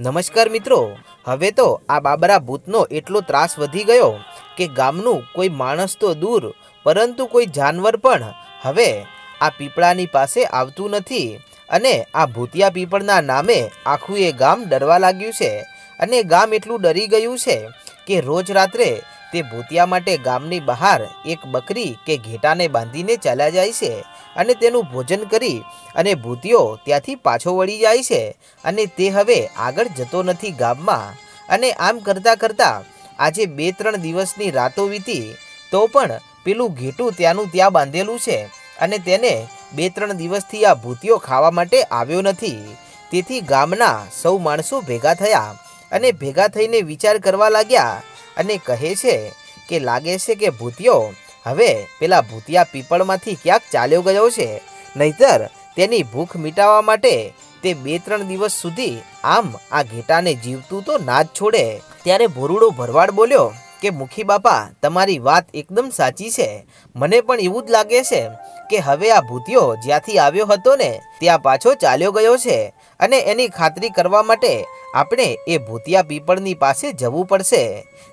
નમસ્કાર મિત્રો, હવે તો આ બાબરા ભૂતનો એટલો ત્રાસ વધી ગયો કે ગામનું કોઈ માણસ તો દૂર, પરંતુ કોઈ જાનવર પણ હવે આ પીપળાની પાસે આવતું નથી અને આ ભૂતિયા પીપળના નામે આખું એ ગામ ડરવા લાગ્યું છે. અને ગામ એટલું ડરી ગયું છે કે રોજ રાત્રે તે ભૂતિયા માટે ગામની બહાર એક બકરી કે ઘેટાને બાંધીને ચાલ્યા જાય છે અને તેનું ભોજન કરી અને ભૂતિયો ત્યાંથી પાછો વળી જાય છે અને તે હવે આગળ જતો નથી ગામમાં. અને આમ કરતાં કરતાં આજે બે ત્રણ દિવસની રાતો વીતી તો પણ પેલું ઘેટું ત્યાંનું ત્યાં બાંધેલું છે અને તેને બે ત્રણ દિવસથી આ ભૂતિયો ખાવા માટે આવ્યો નથી. તેથી ગામના સૌ માણસો ભેગા થયા અને ભેગા થઈને વિચાર કરવા લાગ્યા અને કહે છે કે લાગે છે કે ભૂતિયો હવે પેલા ભૂતિયા પીપળમાંથી ક્યાંક ચાલ્યો ગયો છે. નહીતર તેની ભૂખ મિટાવવા માટે તે બે ત્રણ દિવસ સુધી આમ આ ઘેટાને જીવતું તો ના જ છોડે. ત્યારે ભોરુડો ભરવાડ બોલ્યો કે, મુખી બાપા, તમારી વાત એકદમ સાચી છે. મને પણ એવું જ લાગે છે કે હવે આ ભૂતિયો જ્યાંથી આવ્યો હતો ને, ત્યાં પાછો ચાલ્યો ગયો છે. અને એની ખાતરી કરવા માટે આપણે એ ભૂતિયા પીપળની પાસે જવું પડશે.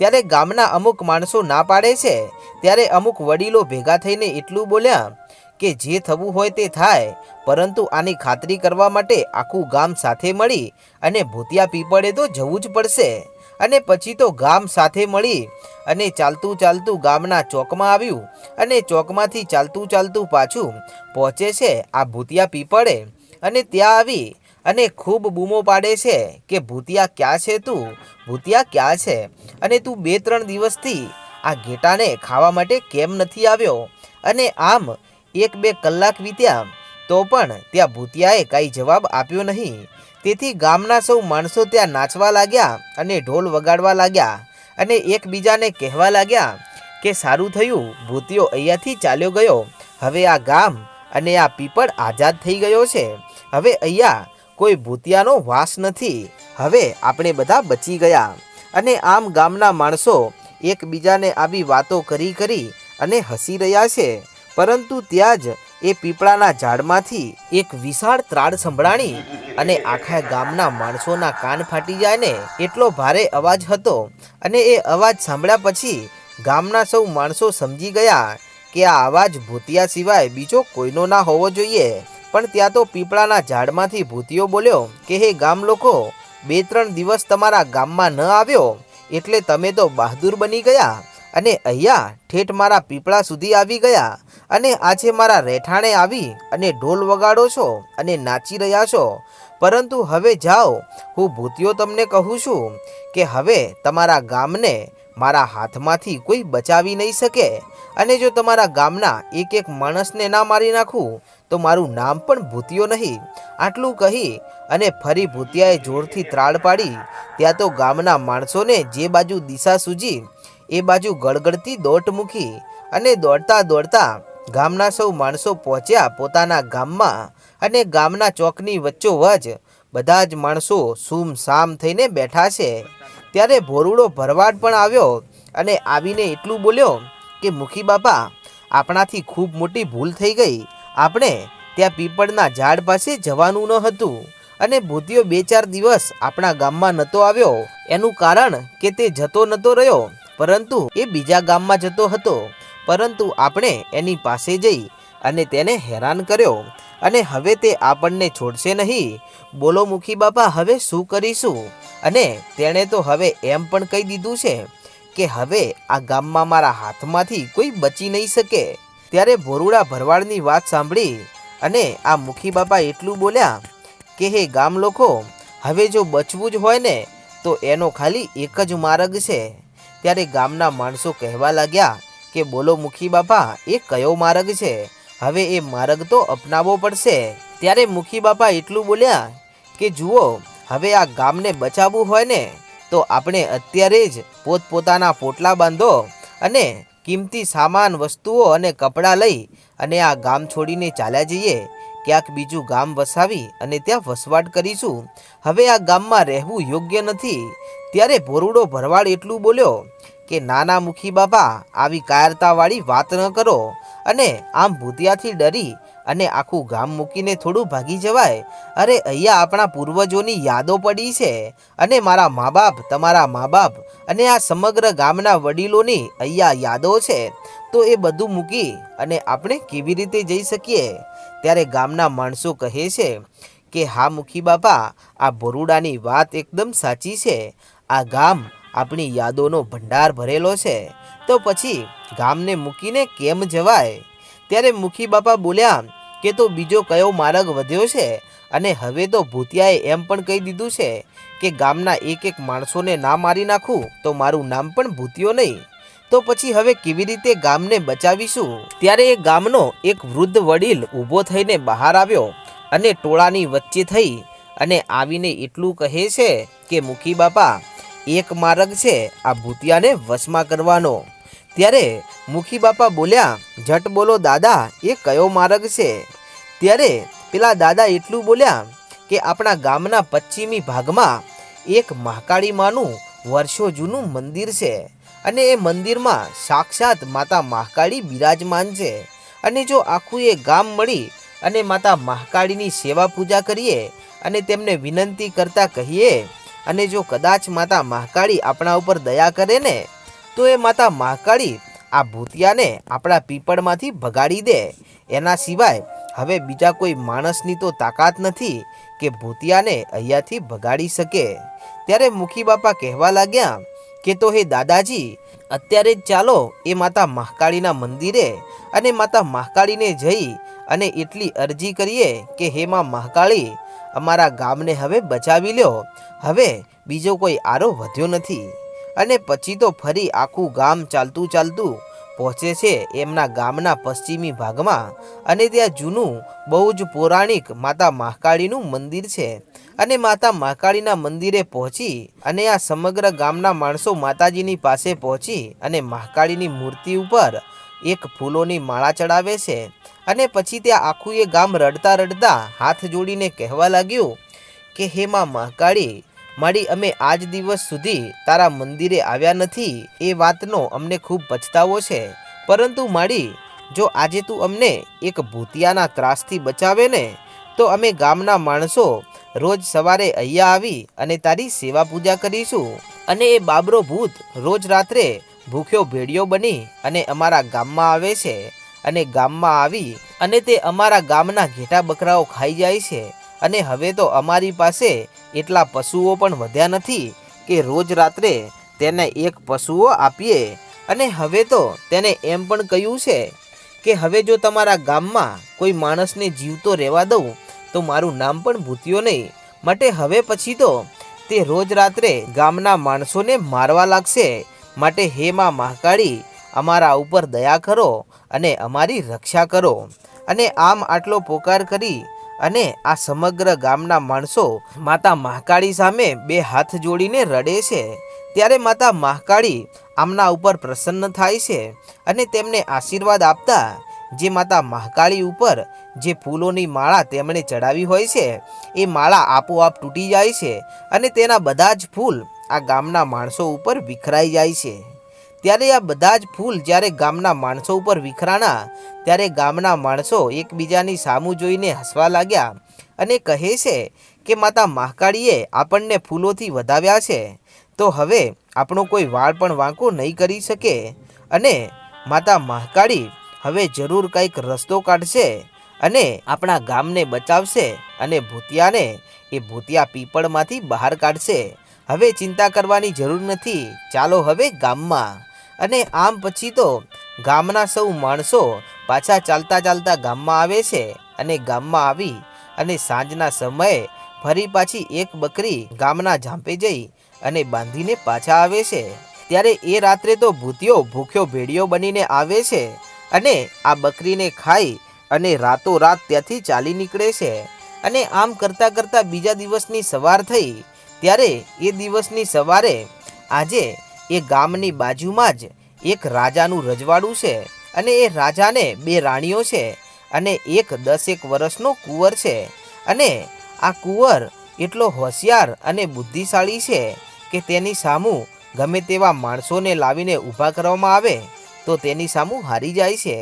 ત્યારે ગામના અમુક માણસો ના પાડે છે. ત્યારે અમુક વડીલો ભેગા થઈને એટલું બોલ્યા કે જે થવું હોય તે થાય, પરંતુ આની ખાતરી કરવા માટે આખું ગામ સાથે મળી અને ભૂતિયા પીપળે તો જવું જ પડશે. અને પછી તો ગામ સાથે મળી અને ચાલતું ચાલતું ગામના ચોકમાં આવ્યું અને ચોકમાંથી ચાલતું ચાલતું પાછું પહોંચે છે આ ભૂતિયા પીપળે. અને ત્યાં આવી અને ખૂબ બૂમો પાડે છે કે ભૂતિયા ક્યાં છે તું? ભૂતિયા ક્યાં છે? અને તું બે ત્રણ દિવસથી આ ઘેટાને ખાવા માટે કેમ નથી આવ્યો? અને આમ એક બે કલાક વીત્યા તો પણ ત્યાં ભૂતિયાએ કાંઈ જવાબ આપ્યો નહીં. તેથી ગામના સૌ માણસો ત્યાં નાચવા લાગ્યા અને ઢોલ વગાડવા લાગ્યા અને એકબીજાને કહેવા લાગ્યા કે સારું થયું, ભૂતિયો અહીંયાથી ચાલ્યો ગયો. હવે આ ગામ અને આ પીપળ આઝાદ થઈ ગયો છે. હવે અહીંયા કોઈ ભૂતિયાનો વાસ નથી. હવે આપણે બધા બચી ગયા. અને આમ ગામના માણસો એકબીજાને આવી વાતો કરી કરી અને હસી રહ્યા છે. પરંતુ ત્યાં જ એ પીપળાના ઝાડમાંથી એક વિશાળ ત્રાડ સંભળાણી અને આખા ગામના માણસોના કાન ફાટી જાય ને એટલો ભારે અવાજ હતો. અને એ અવાજ સાંભળ્યા પછી ગામના સૌ માણસો સમજી ગયા કે આ અવાજ ભૂતિયા સિવાય બીજો કોઈનો ના હોવો જોઈએ. પણ ત્યાં તો પીપળાના ઝાડમાંથી ભૂતિયો બોલ્યો કે, હે ગામ લોકો બે ત્રણ દિવસ તમારા ગામમાં ન આવ્યો એટલે તમે તો બહાદુર બની ગયા અને અહીંયા ઠેઠ મારા પીપળા સુધી આવી ગયા અને આજે મારા રહેઠાણે આવી અને ઢોલ વગાડો છો અને નાચી રહ્યા છો. પરંતુ હવે જાઓ, હું ભૂતિયો તમને કહું છું કે, હવે તમારા ગામને મારા હાથમાંથી કોઈ બચાવી નહીં શકે અને જો તમારા ગામના એક એક માણસને ના મારી નાખું તો મારું નામ પણ ભૂતિયો નહીં. આટલું કહી અને ફરી ભૂતિયાએ જોરથી ત્રાળ પાડી. ત્યાં તો ગામના માણસોને જે બાજુ દિશા સૂજી, એ બાજુ ગળગળતી દોટ મૂકી અને દોડતા દોડતા ગામના સૌ માણસો પહોંચ્યા પોતાના ગામમાં અને ગામના ચોકની વચ્ચોવચ બધા જ માણસો સૂમ સામ થઈને બેઠા છે. ત્યારે ભોરુડો ભરવાડ પણ આવ્યો અને આવીને એટલું બોલ્યો કે, મુખી બાપા, આપણાથી ખૂબ મોટી ભૂલ થઈ ગઈ. આપણે ત્યાં પીપળના ઝાડ પાસે જવાનું ન હતું અને ભૂતિયો બે ચાર દિવસ આપણા ગામમાં નહોતો આવ્યો. એનું કારણ કે તે જતો નહોતો રહ્યો, પરંતુ એ બીજા ગામમાં જતો હતો. પરંતુ આપણે એની પાસે જઈ અને તેને હેરાન કર્યો અને હવે તે આપણને છોડશે નહીં. બોલો મુખી બાપા હવે શું કરીશું? અને તેણે તો હવે એમ પણ કહી દીધું છે કે હવે આ ગામમાં મારા હાથમાંથી કોઈ બચી નહીં શકે. ત્યારે ભોરુડા ભરવાડની વાત સાંભળી અને આ મુખી બાપા એટલું બોલ્યા કે, હે ગામ લોકો, હવે જો બચવું જ હોય ને, તો એનો ખાલી એક જ માર્ગ છે. ત્યારે ગામના માણસો કહેવા લાગ્યા કે, બોલો મુખી બાપા, એ કયો માર્ગ છે? હવે એ માર્ગ તો અપનાવવો પડશે. ત્યારે મુખી બાપા એટલું બોલ્યા કે, જુઓ, હવે આ ગામને બચાવવું હોય ને, તો આપણે અત્યારે જ પોતપોતાના પોટલા બાંધો અને કિંમતી સામાન, વસ્તુઓ અને કપડાં લઈ અને આ ગામ છોડીને ચાલ્યા જઈએ. ક્યાંક બીજું ગામ વસાવી અને ત્યાં વસવાટ કરીશું. હવે આ ગામમાં રહેવું યોગ્ય નથી. ત્યારે ભોરુડો ભરવાડ એટલું બોલ્યો કે, નાના મુખી બાપા, આવી કાયરતાવાળી વાત ન કરો અને આમ ભૂતિયાથી ડરી અને આખું ગામ મૂકીને થોડું ભાગી જવાય. અરે, અહીંયા આપણા પૂર્વજોની યાદો પડી છે. અને મારા મા બાપ તમારા મા બાપ અને આ સમગ્ર ગામના વડીલોની અહીંયા યાદો છે. તો એ બધું મૂકી અને આપણે કેવી રીતે જઈ શકીએ? ત્યારે ગામના માણસો કહે છે કે, હા, મુખી બાપા, આ ભોરુડાની વાત એકદમ સાચી છે. આ ગામ આપણી યાદોનો ભંડાર ભરેલો છે. તો પછી ગામને મૂકીને કેમ જવાય? ત્યારે મુખી બાપા બોલ્યા કે તો બીજો કયો માર્ગ વધ્યો છે? અને હવે તો ભૂતિયાએ એમ પણ કહી દીધું છે કે ગામના એક એક માણસોને ના મારી નાખું તો મારું નામ પણ ભૂતિયો નહીં. તો પછી હવે કેવી રીતે ગામને બચાવીશું? ત્યારે એ ગામનો એક વૃદ્ધ વડીલ ઊભો થઈને બહાર આવ્યો અને ટોળાની વચ્ચે થઈ અને આવીને એટલું કહે છે કે મુખી બાપા, એક માર્ગ છે આ ભૂતિયાને વશમાં કરવાનો. ત્યારે મુખી બાપા બોલ્યા ઝટ બોલો દાદા, એ કયો માર્ગ છે? ત્યારે પેલા દાદા એટલું બોલ્યા કે આપણા ગામના પશ્ચિમી ભાગમાં એક મહાકાળી માનું વર્ષો જૂનું મંદિર છે અને એ મંદિરમાં સાક્ષાત માતા મહાકાળી બિરાજમાન છે. અને જો આખું એ ગામ મળી અને માતા મહાકાળીની સેવા પૂજા કરીએ અને તેમને વિનંતી કરતા કહીએ અને જો કદાચ માતા મહાકાળી આપણા ઉપર દયા કરે ને તો એ માતા મહાકાળી આ ભૂતિયાને આપણા પીપળમાંથી ભગાડી દે. એના સિવાય હવે બીજા કોઈ માણસની તો તાકાત નથી કે ભૂતિયાને અહીંયાથી ભગાડી શકે. ત્યારે મુખી બાપા કહેવા લાગ્યા કે તો હે દાદાજી, અત્યારે જ ચાલો એ માતા મહાકાળીના મંદિરે અને માતા મહાકાળીને જઈ અને એટલી અરજી કરીએ કે હે માં મહાકાળી, અમારા ગામને હવે બચાવી લ્યો. હવે બીજો કોઈ આરો વધ્યો નથી. અને પછી તો ફરી આખું ગામ ચાલતું ચાલતું પહોંચે છે એમના ગામના પશ્ચિમી ભાગમાં. અને ત્યાં જૂનું બહુ જ પૌરાણિક માતા મહાકાળીનું મંદિર છે. અને માતા મહાકાળીના મંદિરે પહોંચી અને આ સમગ્ર ગામના માણસો માતાજીની પાસે પહોંચી અને મહાકાળીની મૂર્તિ ઉપર એક ફૂલોની માળા ચડાવે છે. અને પછી ત્યાં આખું એ ગામ રડતા રડતા હાથ જોડીને કહેવા લાગ્યું કે, હે માં મહાકાળી માડી અમે આજ દિવસ સુધી તારા મંદિરે આવ્યા નથી, એ વાતનો અમને ખૂબ પછતાવો છે. પરંતુ માડી, જો આજે તું અમને એક ભૂતિયાના ત્રાસથી બચાવે ને, તો અમે ગામના માણસો રોજ સવારે અહીંયા આવી અને તારી સેવા પૂજા કરીશું. અને એ બાબરો ભૂત રોજ રાત્રે ભૂખ્યો ભેડિયો બની અને અમારા ગામમાં આવે છે. અને ગામમાં આવી અને તે અમારા ગામના ઘેટા બકરાઓ ખાઈ જાય છે. અને હવે તો અમારી પાસે એટલા પશુઓ પણ વધ્યા નથી કે રોજ રાત્રે તેને એક પશુઓ આપીએ. અને હવે તો તેને એમ પણ કહ્યું છે કે હવે જો તમારા ગામમાં કોઈ માણસને જીવતો રહેવા દઉં, તો મારું નામ પણ ભૂત્યો નહીં. માટે હવે પછી તો તે રોજ રાત્રે ગામના માણસોને મારવા લાગશે. માટે હે માં મહાકાળી, અમારા ઉપર દયા કરો અને અમારી રક્ષા કરો. અને આમ આટલો પોકાર કરી અને આ સમગ્ર ગામના માણસો માતા મહાકાળી સામે બે હાથ જોડીને રડે છે. ત્યારે માતા મહાકાળી આમના ઉપર પ્રસન્ન થાય છે અને તેમને આશીર્વાદ આપતા જે માતા મહાકાળી ઉપર જે ફૂલોની માળા તેમણે ચડાવી હોય છે, એ માળા આપોઆપ તૂટી જાય છે અને તેના બધા જ ફૂલ આ ગામના માણસો ઉપર વિખરાઈ જાય છે. ત્યારે આ બધા જ ફૂલ જ્યારે ગામના માણસો ઉપર વિખરાણા ત્યારે ગામના માણસો એકબીજાની સામું જોઈને હસવા લાગ્યા અને કહે છે કે, માતા મહાકાળીએ આપણને ફૂલોથી વધાવ્યા છે. તો હવે આપણો કોઈ વાળ પણ વાંકો નહીં કરી શકે. અને માતા મહાકાળી હવે જરૂર કંઈક રસ્તો કાઢશે અને આપણા ગામને બચાવશે અને ભૂતિયાને એ ભૂતિયા પીપળમાંથી બહાર કાઢશે. હવે ચિંતા કરવાની જરૂર નથી. ચાલો હવે ગામમાં. અને આમ પછી તો ગામના સૌ માણસો પાછા ચાલતા ચાલતા ગામમાં આવે છે અને ગામમાં આવી અને સાંજના સમયે ફરી પાછી એક બકરી ગામના ઝાંપે જઈ અને બાંધીને પાછા આવે છે. ત્યારે એ રાત્રે તો ભૂતિયો ભૂખ્યો ભેડિયો બનીને આવે છે અને આ બકરીને ખાઈ અને રાતોરાત ત્યાંથી ચાલી નીકળે છે. અને આમ કરતાં કરતાં બીજા દિવસની સવાર થઈ. ત્યારે એ દિવસની સવારે આજે એ ગામની બાજુમાં જ એક રાજાનું રજવાડું છે. અને એ રાજાને બે રાણીઓ છે અને એક દસેક વર્ષનો કુંવર છે. અને આ કુંવર એટલો હોશિયાર અને બુદ્ધિશાળી છે કે તેની સામું ગમે તેવા માણસોને લાવીને ઊભા કરવામાં આવે તો તેની સામું હારી જાય છે.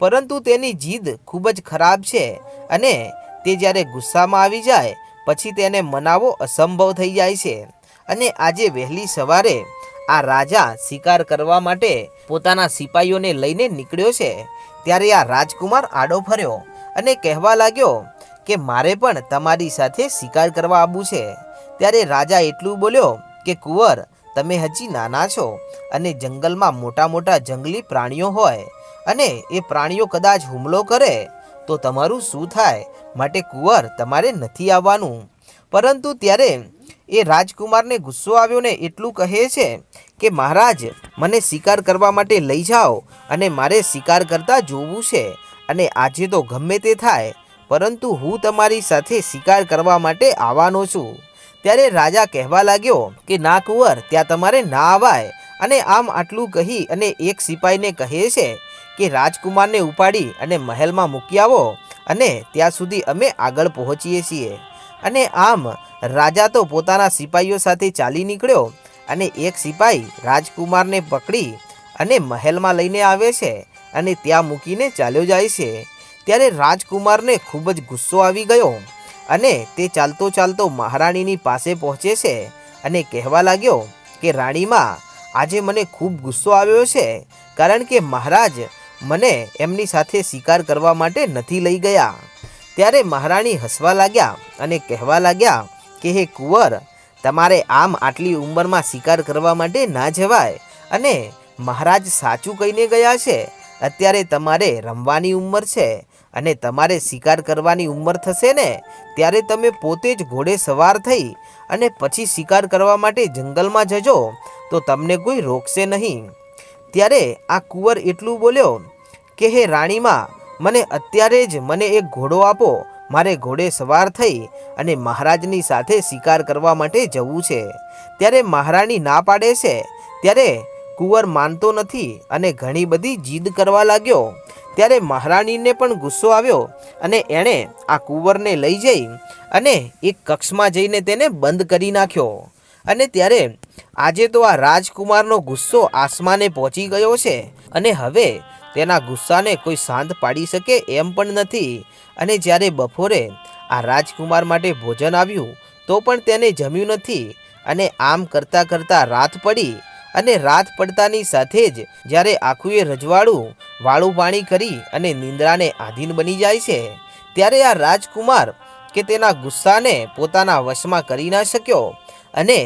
પરંતુ તેની જીદ ખૂબ જ ખરાબ છે અને તે જ્યારે ગુસ્સામાં આવી જાય પછી તેને મનાવવો અસંભવ થઈ જાય છે. અને આજે વહેલી સવારે આ રાજા શિકાર કરવા માટે પોતાના સિપાહીઓને લઈને નીકળ્યો છે. ત્યારે આ રાજકુમાર આડો ફર્યો અને કહેવા લાગ્યો કે મારે પણ તમારી સાથે શિકાર કરવા આવવું છે. ત્યારે રાજા એટલું બોલ્યો કે, કુંવર, તમે હજી નાના છો અને જંગલમાં મોટા મોટા જંગલી પ્રાણીઓ હોય અને એ પ્રાણીઓ કદાચ હુમલો કરે, તો તમારું શું થાય? માટે કુંવર તમારે નથી આવવાનું. પરંતુ ત્યારે એ રાજકુમારને ગુસ્સો આવ્યો ને એટલું કહે છે કે, મહારાજ, મને શિકાર કરવા માટે લઈ જાઓ અને મારે શિકાર કરતા જોવું છે અને આજે તો ગમે તે થાય, પરંતુ હું તમારી સાથે શિકાર કરવા માટે આવવાનો છું. ત્યારે રાજા કહેવા લાગ્યો કે, ના કુંવર, ત્યાં તમારે ના આવાય અને આમ આટલું કહી અને એક સિપાહીને કહે છે કે, રાજકુમારને ઉપાડી અને મહેલમાં મૂકી આવો અને ત્યાં સુધી અમે આગળ પહોંચીએ છીએ. અને આમ રાજા તો પોતાના સિપાહીઓ સાથે ચાલી નીકળ્યો અને એક સિપાહી રાજકુમારને પકડી અને મહેલમાં લઈને આવે છે અને ત્યાં મૂકીને ચાલ્યો જાય છે. ત્યારે રાજકુમારને ખૂબ જ ગુસ્સો આવી ગયો અને તે ચાલતો ચાલતો મહારાણીની પાસે પહોંચે છે અને કહેવા લાગ્યો કે, રાણીમાં, આજે મને ખૂબ ગુસ્સો આવ્યો છે, કારણ કે મહારાજ મને એમની સાથે શિકાર કરવા માટે નથી લઈ ગયા. ત્યારે મહારાણી હસવા લાગ્યા અને કહેવા લાગ્યા કે, હે કુંવર, તમારે આમ આટલી ઉંમરમાં શિકાર કરવા માટે ના જવાય અને મહારાજ સાચું કહીને ગયા છે. અત્યારે તમારે રમવાની ઉંમર છે અને તમારે શિકાર કરવાની ઉંમર થશે ને, ત્યારે તમે પોતે જ ઘોડે સવાર થઈ અને પછી શિકાર કરવા માટે જંગલમાં જજો, તો તમને કોઈ રોકશે નહીં. ત્યારે આ કુંવર એટલું બોલ્યો કે, હે રાણીમાં મને અત્યારે જ મને એક ઘોડો આપો. મારે ઘોડે સવાર થઈ અને મહારાજની સાથે શિકાર કરવા માટે જવું છે. ત્યારે મહારાણી ના પાડે છે. ત્યારે કુંવર માનતો નથી અને ઘણી બધી જીદ કરવા લાગ્યો. ત્યારે મહારાણીને પણ ગુસ્સો આવ્યો અને એણે આ કુંવરને લઈ જઈ અને એક કક્ષમાં જઈને તેને બંધ કરી નાખ્યો. અને ત્યારે આજે તો આ રાજકુમારનો ગુસ્સો આસમાને પહોંચી ગયો છે. અને હવે તેના ગુસ્સાને કોઈ શાંત પાડી શકે એમ પણ નથી. અને જ્યારે બપોરે આ રાજકુમાર માટે ભોજન આવ્યું, તો પણ તેને જમ્યું નથી. અને આમ કરતાં કરતાં રાત પડી અને રાત પડતાની સાથે જ જ્યારે આખું એ રજવાડું, વાળું પાણી કરી અને નિંદ્રાને આધીન બની જાય છે, ત્યારે આ રાજકુમાર કે તેના ગુસ્સાને પોતાના વશમાં કરી ના શક્યો અને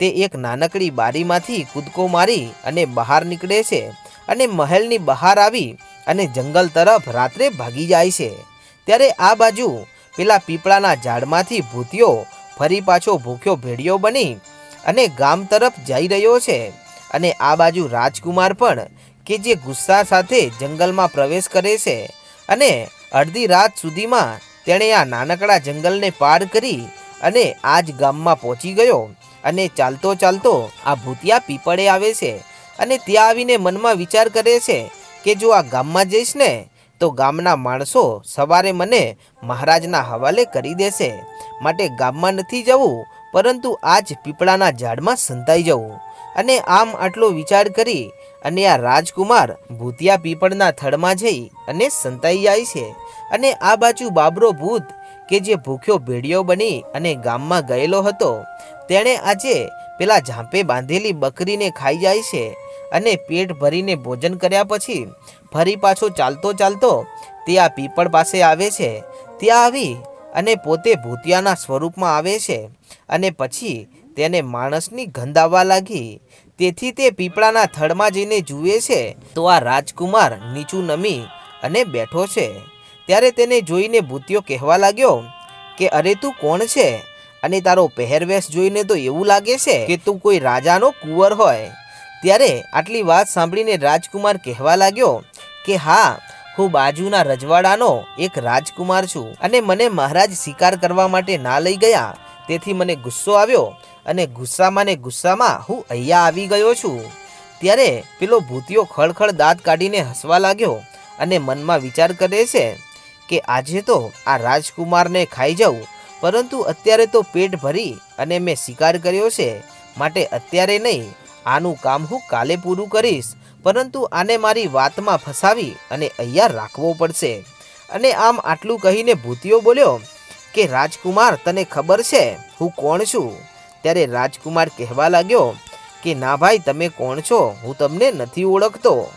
તે એક નાનકડી બારીમાંથી કૂદકો મારી અને બહાર નીકળે છે. અને મહેલની બહાર આવી અને જંગલ તરફ રાત્રે ભાગી જાય છે. ત્યારે આ બાજુ પેલા પીપળાના ઝાડમાંથી ભૂતિયો ફરી પાછો ભૂખ્યો ભેડિયો બની અને ગામ તરફ જઈ રહ્યો છે અને આ બાજુ રાજકુમાર પણ કે જે ગુસ્સા સાથે જંગલમાં પ્રવેશ કરે છે અને અડધી રાત સુધીમાં તેણે આ નાનકડા જંગલને પાર કરી અને આ જ ગામમાં પહોંચી ગયો અને ચાલતો ચાલતો આ ભૂતિયા પીપળે આવે છે. અને ત્યાં આવીને મનમાં વિચાર કરે છે કે જો આ ગામમાં જઈશ ને, તો ગામના માણસો સવારે મને મહારાજના હવાલે કરી દેશે. માટે ગામમાં નથી જવું, પરંતુ આ જ પીપળાના ઝાડમાં સંતાઈ જવું. અને આમ આટલો વિચાર કરી અને આ રાજકુમાર ભૂતિયા પીપળના થડમાં જઈ અને સંતાઈ જાય છે. અને આ બાજુ બાબરો ભૂત કે જે ભૂખ્યો ભેડિયો બની અને ગામમાં ગયેલો હતો, તેણે આજે પેલા ઝાંપે બાંધેલી બકરીને ખાઈ જાય છે. અને પેટ ભરીને ભોજન કર્યા પછી ફરી પાછો ચાલતો ચાલતો તે આ પીપળ પાસે આવે છે. ત્યાં આવી અને પોતે ભૂતિયાના સ્વરૂપમાં આવે છે અને પછી તેને માણસની ગંધ આવવા લાગી. તેથી તે પીપળાના થડમાં જઈને જુએ છે તો આ રાજકુમાર નીચું નમી અને બેઠો છે. ત્યારે તેને જોઈને ભૂતિયો કહેવા લાગ્યો કે, અરે, તું કોણ છે? અને તારો પહેરવેશ જોઈને તો એવું લાગે છે કે તું કોઈ રાજાનો કુંવર હોય. ત્યારે આટલી વાત સાંભળીને રાજકુમાર કહેવા લાગ્યો કે હા, હું બાજુના રજવાડાનો એક રાજકુમાર છું અને મને મહારાજ શિકાર કરવા માટે ના લઈ ગયા. તેથી મને ગુસ્સો આવ્યો અને ગુસ્સામાં ને ગુસ્સામાં હું અહીંયા આવી ગયો છું. ત્યારે પેલો ભૂતિયો ખળખળ દાંત કાઢીને હસવા લાગ્યો અને મનમાં વિચાર કરે છે કે આજે તો આ રાજકુમારને ખાઈ જાઉં પરંતુ અત્યારે તો પેટ ભરી અને મેં શિકાર કર્યો છે. માટે અત્યારે નહીં આનું કામ હું કાલે પૂરું કરીશ, પરંતુ આને મારી વાતમાં ફસાવી અને અહીંયા રાખવો પડશે. અને આમ આટલું કહીને ભૂતિયો બોલ્યો, કે રાજકુમાર, તને ખબર છે હું કોણ છું? ત્યારે રાજકુમાર કહેવા લાગ્યો, કે ના ભાઈ, તમે કોણ છો? હું તમને નથી ઓળખતો.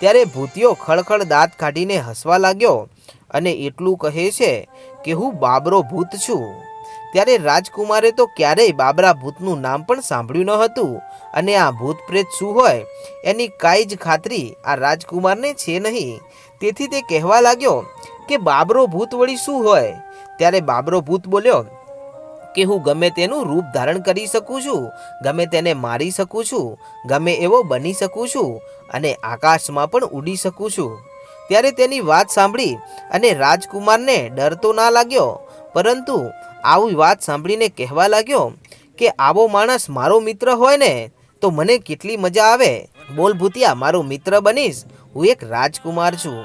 ત્યારે ભૂતિયો ખળખળ દાંત કાઢીને હસવા લાગ્યો અને એટલું કહે છે કે હું બાબરો ભૂત છું. ત્યારે રાજકુમારે તો ક્યારેય બાબરા ભૂતનું નામ પણ સાંભળ્યું ન હતું. અને આ ભૂત પ્રેત શું હોય? એની કાંઈ જ ખાતરી આ રાજકુમારને છે નહીં. તેથી તે કહેવા લાગ્યો કે બાબરો ભૂત વળી શું હોય? ત્યારે બાબરો ભૂત બોલ્યો કે હું ગમે તેનું રૂપ ધારણ કરી શકું છું, ગમે તેને મારી શકું છું, ગમે એવો બની શકું છું અને આકાશમાં પણ ઉડી શકું છું. ત્યારે તેની વાત સાંભળી અને રાજકુમારને ડર તો ના લાગ્યો, પરંતુ આવી વાત સાંભળીને કહેવા લાગ્યો કે, આવો માણસ મારો મિત્ર હોય ને, તો મને કેટલી મજા આવે. બોલ ભૂતિયા, મારો મિત્ર બનીશ. હું એક રાજકુમાર છું.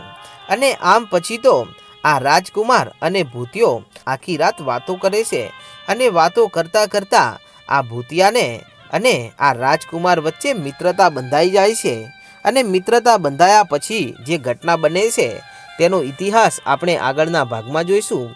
અને આમ પછી તો આ રાજકુમાર અને ભૂતિયો આખી રાત વાતો કરે છે અને વાતો કરતાં કરતાં આ ભૂતિયાને અને આ રાજકુમાર વચ્ચે મિત્રતા બંધાઈ જાય છે. અને મિત્રતા બંધાયા પછી જે ઘટના બને છે, તેનો ઇતિહાસ આપણે આગળના ભાગમાં જોઈશું.